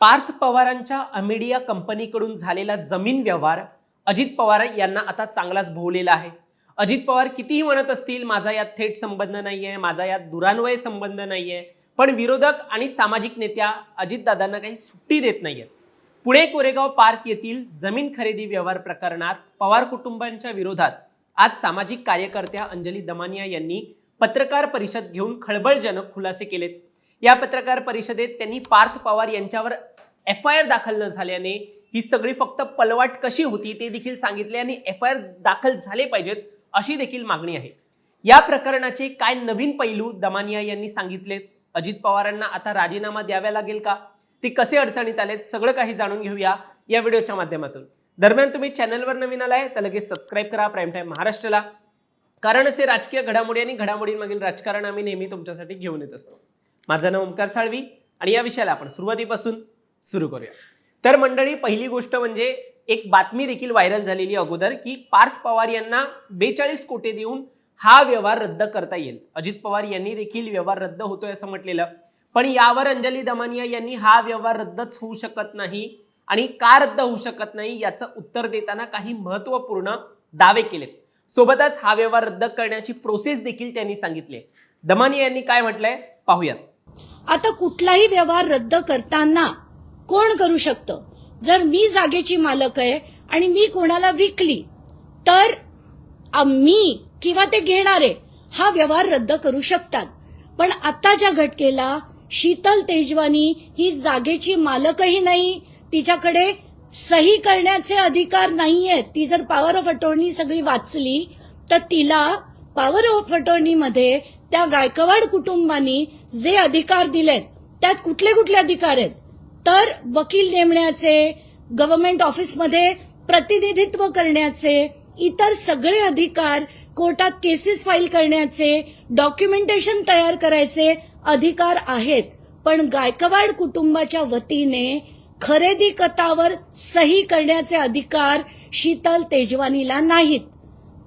पार्थ पवारांच्या अमेडिया कंपनीकडून झालेला जमीन व्यवहार अजित पवार यांना आता चांगलाच भोवलेला आहे. अजित पवार कितीही म्हणत असतील माझा यात थेट संबंध नाही आहे माझा यात दुरान्वय संबंध नाही आहे पण विरोधक आणि सामाजिक नेत्या अजितदादांना काही सुट्टी देत नाहीयेत. पुणे कोरेगाव पार्क येथील जमीन खरेदी व्यवहार प्रकरणात पवार कुटुंबांच्या विरोधात आज सामाजिक कार्यकर्त्या अंजली दमानिया यांनी पत्रकार परिषद घेऊन खळबळजनक खुलासे केलेत. या पत्रकार परिषदेत त्यांनी पार्थ पवार यांच्यावर एफ आय आर दाखल न झाल्याने ही सगळी फक्त पलवाट कशी होती ते देखील सांगितले आणि एफ आय आर दाखल झाले पाहिजेत अशी देखील मागणी आहे. या प्रकरणाचे काय नवीन पैलू दमानिया यांनी सांगितलेत? अजित पवारांना आता राजीनामा द्यावा लागेल का? ते कसे अडचणीत आलेत? सगळं काही जाणून घेऊया या व्हिडिओच्या माध्यमातून. दरम्यान तुम्ही चॅनलवर नवीन आलाय तर लगेच सबस्क्राईब करा प्राईम टाईम महाराष्ट्राला. कारण असे राजकीय घडामोडी आणि घडामोडींमागील राजकारण आम्ही नेहमी तुमच्यासाठी घेऊन येत असतो. माझं नाव ओमकार साळवी आणि या विषयाला आपण सुरुवातीपासून सुरू करूया. तर मंडळी पहिली गोष्ट म्हणजे एक बातमी देखील व्हायरल झालेली अगोदर की पार्थ पवार यांना बेचाळीस कोटी देऊन हा व्यवहार रद्द करता येईल. अजित पवार यांनी देखील व्यवहार रद्द होतोय असं म्हटलेलं. पण यावर अंजली दमानिया यांनी हा व्यवहार रद्दच होऊ शकत नाही आणि का रद्द होऊ शकत नाही याचं उत्तर देताना काही महत्त्वपूर्ण दावे केलेत. सोबतच हा व्यवहार रद्द करण्याची प्रोसेस देखील त्यांनी सांगितली दमानिया यांनी काय म्हटलंय? पाहूयात. आता कुठलाही व्यवहार रद्द करताना कोण करू शकतं? जर मी जागेची मालक आहे आणि मी कोणाला विकली तर मी किंवा ते घेणारे हा व्यवहार रद्द करू शकतात. पण आताच्या घटकेला शीतल तेजवानी ही जागेची मालकही नाही तिच्याकडे सही करण्याचे अधिकार नाहीये ती जर पॉवर ऑफ अटॉर्नी सगळी वाचली तर तिला पॉवर ऑफ अटॉर्नीमध्ये त्या गायकवाड कुटुंबानी जे अधिकार दिलेत त्यात कुठले कुठले अधिकार आहेत? तर वकील नेमण्याचे गव्हर्नमेंट ऑफिसमध्ये प्रतिनिधित्व करण्याचे इतर सगळे अधिकार कोर्टात केसेस फाईल करण्याचे डॉक्युमेंटेशन तयार करायचे अधिकार आहेत. पण गायकवाड कुटुंबाच्या वतीने खरेदी कतावर सही करण्याचे अधिकार शीतल तेजवानीला नाहीत.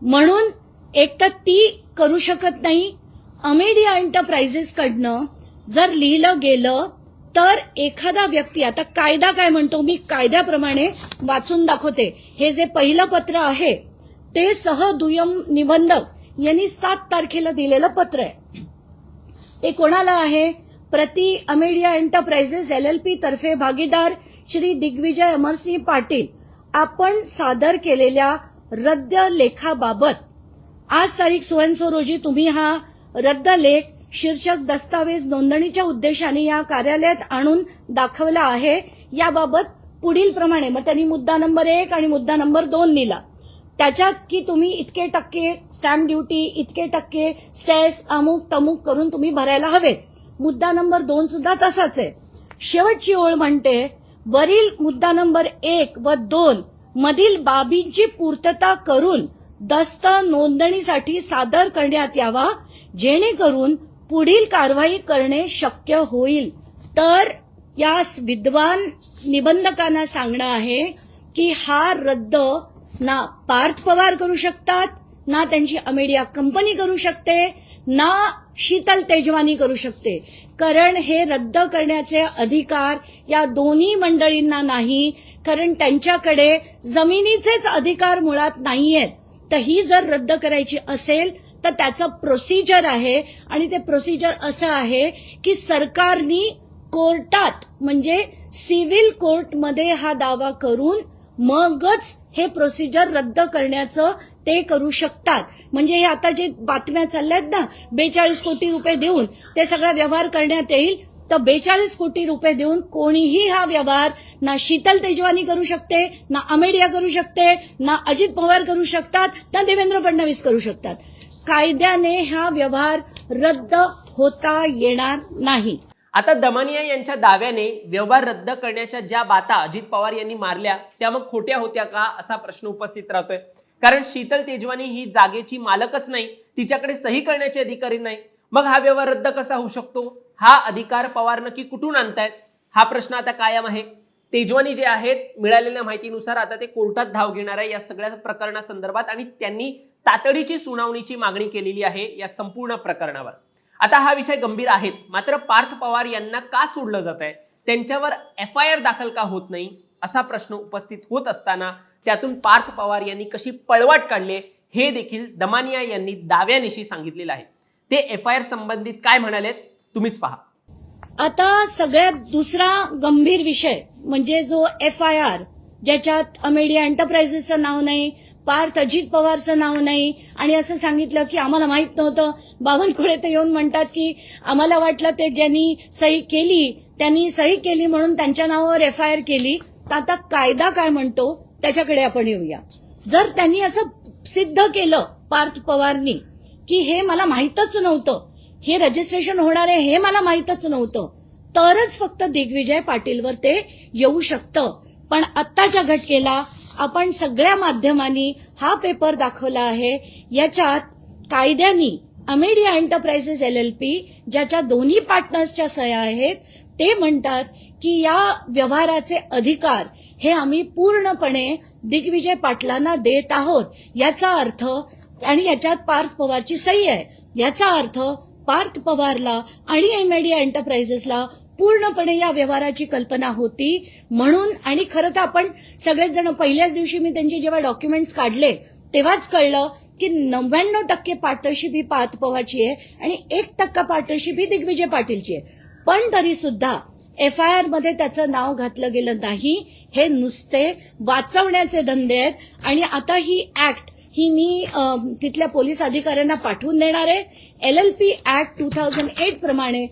म्हणून एक तर ती करू शकत नाही अमेडिया एंटरप्राइजेसकडनं जर लिहिलं गेलं तर एखादा व्यक्ती आता कायदा काय म्हणतो मी कायद्याप्रमाणे वाचून दाखवते. हे जे पहिलं पत्र आहे ते सह दुय्यम निबंधक यांनी सात तारखेला दिलेलं पत्र आहे. ते कोणाला आहे? प्रति Amedia enterprises L L P तर्फे भागीदार श्री दिग्विजय अमरसिंह पाटील. आपण सादर केलेल्या रद्द लेखाबाबत. आज तारीख सोळा रोजी तुम्ही हा रद्द लेख शीर्षक दस्तावेज नोंदणीच्या उद्देशाने या कार्यालयात आणून दाखवला आहे. याबाबत पुढील प्रमाणे मग त्यांनी मुद्दा नंबर एक आणि मुद्दा नंबर दोन लिहिला. त्याच्यात की तुम्ही इतके टक्के स्टॅम्प ड्युटी इतके टक्के सेस अमुक तमुक करून तुम्ही भरायला हवेत. मुद्दा नंबर दोन सुद्धा तसाच आहे. शेवटची ओळ म्हणते वरील मुद्दा नंबर एक व दोन मधील बाबींची पूर्तता करून दस्त नोंदणीसाठी सादर करण्यात यावा. जेणेकरून पुढील कारवाई करणे शक्य होईल. तर या विद्वान निबंधकांना सांगणं आहे की हा रद्द ना पार्थ पवार करू शकतात ना त्यांची अमेडिया कंपनी करू शकते ना शीतल तेजवानी करू शकते. कारण हे रद्द करण्याचे अधिकार या दोन्ही मंडळींना नाही कारण त्यांच्याकडे जमिनीचेच अधिकार मुळात नाहीयेत. तर ही जर रद्द करायची असेल तर त्याचं प्रोसिजर आहे. आणि ते प्रोसिजर असं आहे की सरकारनी कोर्टात म्हणजे सिव्हिल कोर्टमध्ये हा दावा करून मगच हे प्रोसिजर रद्द करण्याचं ते करू शकतात. म्हणजे हे आता जे बातम्या चालल्यात ना बेचाळीस कोटी रुपये देऊन ते सगळा व्यवहार करण्यात येईल तर बेचाळीस कोटी रुपये देऊन कोणीही हा व्यवहार ना शीतल तेजवानी करू शकते ना अमेडिया करू शकते ना अजित पवार करू शकतात ना देवेंद्र फडणवीस करू शकतात. कायद्याने हा व्यवहार रद्द होता येणार नाही. आता दमानिया यांच्या दाव्याने व्यवहार रद्द करण्याच्या ज्या बाता अजित पवार यांनी मारल्या त्या मग खोट्या होत्या का असा प्रश्न उपस्थित राहतोय. कारण शीतल तेजवानी ही जागेची मालकच नाही तिच्याकडे सही करण्याचे अधिकारी नाही. मग हा व्यवहार रद्द कसा होऊ शकतो? हा अधिकार पवार नक्की कुठून आणतायत? हा प्रश्न आता कायम आहे. तेजवानी जे आहेत मिळालेल्या माहितीनुसार आता ते कोर्टात धाव घेणार आहे या सगळ्या प्रकरणासंदर्भात आणि त्यांनी तातडीची सुनावणीची मागणी केलेली आहे या संपूर्ण प्रकरणावर. आता हा विषय गंभीर आहेच. मात्र पार्थ पवार यांना का सोडलं जात आहे? त्यांच्यावर एफ आय आर दाखल का होत नाही? असा प्रश्न उपस्थित होत असताना त्यातून पार्थ पवार यांनी कशी पळवाट काढले हे देखील दमानिया यांनी दाव्यानिशी सांगितलेलं आहे. ते एफ आय आर संबंधित काय म्हणालेत? तुम्हीच पहा. आता सगळ्यात दुसरा गंभीर विषय म्हणजे जो एफ आय आर ज्याच्यात अमेडिया एंटरप्राइजेसचं नाव नाही पार्थ अजित पवारचं नाव नाही. आणि असं सांगितलं की आम्हाला माहीत नव्हतं. बावनकुळे तर येऊन म्हणतात की आम्हाला वाटलं ते ज्यांनी सही केली त्यांनी सही केली म्हणून त्यांच्या नावावर एफ आय आर केली. तर आता कायदा काय म्हणतो त्याच्याकडे आपण येऊया. जर त्यांनी असं सिद्ध केलं पार्थ पवारनी की हे मला माहीतच नव्हतं हे रजिस्ट्रेशन होणार आहे हे मला माहीतच नव्हतं तरच फक्त दिग्विजय पाटीलवर ते येऊ शकतं. पण आत्ताच्या घटकेला आपण सगळ्या माध्यमांनी हा पेपर दाखवला आहे. याच्यात कायद्यानी Amedia enterprises L L P ज्याच्या दोन्ही पार्टनर्सच्या सह्या आहेत ते म्हणतात की या व्यवहाराचे अधिकार हे आम्ही पूर्णपणे दिग्विजय पाटलांना देत आहोत. याचा अर्थ आणि याच्यात पार्थ पवारची सही आहे. याचा अर्थ पार्थ पवारला आणि एमेडिया एंटरप्राइजेसला पूर्णपणे या व्यवहाराची कल्पना होती. म्हणून आणि खरं तर आपण सगळेच जण पहिल्याच दिवशी मी त्यांचे जेव्हा डॉक्युमेंट्स काढले तेव्हाच कळलं की नव्याण्णव टक्के पार्टनरशिप ही पात पवारची आहे आणि एक टक्का पार्टनरशिप ही दिग्विजय पाटीलची आहे. पण तरी सुद्धा एफ आय आरमध्ये त्याचं नाव घातलं गेलं नाही. हे नुसते वाचवण्याचे धंदे आहेत आणि आता ही ऍक्ट ही मी तिथल्या पोलीस अधिकाऱ्यांना पाठवून देणार आहे. L L P act two thousand eight प्रमाणे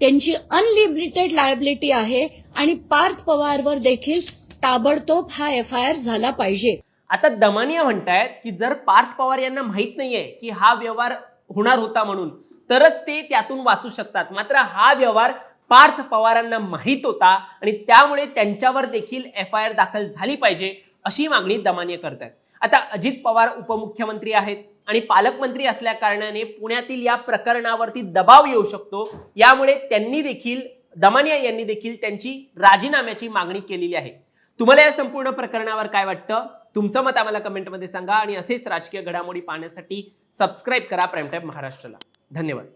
त्यांची अनलिमिटेड लायबिलिटी आहे आणि पार्थ पवारवर देखील ताबडतोब हा एफ आय आर झाला पाहिजे. आता दमानिया म्हणतायत की जर पार्थ पवार यांना माहीत नाहीये की हा व्यवहार होणार होता म्हणून तरच ते त्यातून वाचू शकतात. मात्र हा व्यवहार पार्थ पवारांना माहीत होता आणि त्यामुळे त्यांच्यावर देखील एफ आय आर दाखल झाली पाहिजे अशी मागणी दमानिया करतायत. आता अजित पवार उपमुख्यमंत्री आहेत. आणि पालकमंत्री असल्या कारणाने पुण्यातील या प्रकरणावरती दबाव येऊ शकतो. यामुळे त्यांनी देखील दमानिया यांनी देखील त्यांची राजीनाम्याची मागणी केलेली आहे. तुम्हाला या संपूर्ण प्रकरणावर काय वाटतं? तुमचं मत आम्हाला कमेंटमध्ये सांगा आणि असेच राजकीय घडामोडी पाहण्यासाठी सबस्क्राईब करा प्राईम टाईम महाराष्ट्राला. धन्यवाद.